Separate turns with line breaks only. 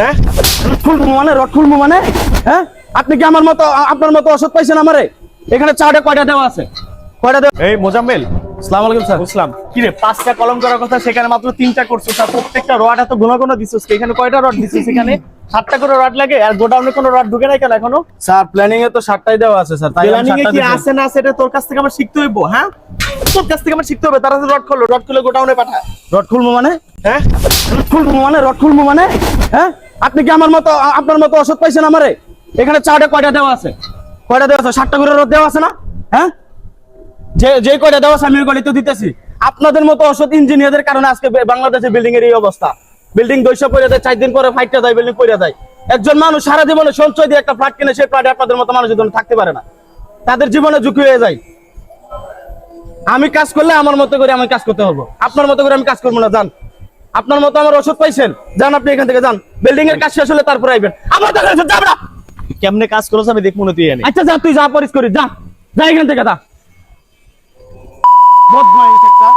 হ্যাঁ?
রড খুলবো মানে? রড খুলবো মানে? হ্যাঁ? আপনি কি আমার মতো আপনার মতো ওষুধ পাইছেন আমারে? এখানে চারটে কয়টা দেওয়া আছে? কয়টা দেওয়া
এই মোজাম্মেল।
আসসালামু আলাইকুম স্যার।
বুঝলাম। কি রে পাঁচটা কলম করার কথা সেখানে মাত্র তিনটা করছ স্যার। প্রত্যেকটা রড এত ঘন ঘন দিছিস এখানে কয়টা রড দিছিস এখানে? সাতটা করে রড লাগে? আর গোডাউনে কোনো রড ঢুকে নাই কেন এখনও?
স্যার প্ল্যানিং এ তো সাতটাই দেওয়া আছে স্যার।
প্ল্যানিং এ কি আছে না এটা তোর কাছ থেকে আমার শিখতে হইব হ্যাঁ? তোর কাছ থেকে আমার শিখতে হবে তারা রড খুললো রড খুলে গোডাউনে পাঠা
রড খুলবো মানে?
হ্যাঁ?
রড খুলবো মানে? রড খুলবো মানে? হ্যাঁ? আপনি কি আমার মতো আপনার মতো ওষুধ পাইছেন আমারে? এখানে চারটে, কয়টা দেওয়া আছে? কয়টা দেওয়া আছে? সাতটা করে রড দেওয়া আছে না? হ্যাঁ? যে যে কয়টা দেওয়া আছে আমি তো দিতেছি। আপনাদের মতো ওষুধ ইঞ্জিনিয়ারদের কারণে আজকে বাংলাদেশে বিল্ডিং এর এই অবস্থা। বিল্ডিং দৈশ পড়ে যায় চার দিন পরে ফাইটটা যায় বিল্ডিং পড়ে যায় একজন মানুষ সারা জীবনে সঞ্চয় দিয়ে একটা ফ্ল্যাট কিনে সেই ফ্ল্যাটে আপনাদের মতো মানুষের জন্য থাকতে পারে না। তাদের জীবনে ঝুঁকি হয়ে যায়। আমি কাজ করলে আমার মতো করে আমি কাজ করতে হবে। আপনার মতো করে আমি কাজ করব না, যান। আপনার মতো আমার ওষুধ পাইছেন? যান আপনি এখান থেকে যান। বিল্ডিং এর কাজ শেষ হলে তারপরে আইবেন। আমার দেখা এসে যাবরা
কেমনে কাজ করছ আমি দেখব না তুই এনে।
আচ্ছা যা তুই যা পরিস করিস যা। যা এখান থেকে যা। বদমাইশ একটা।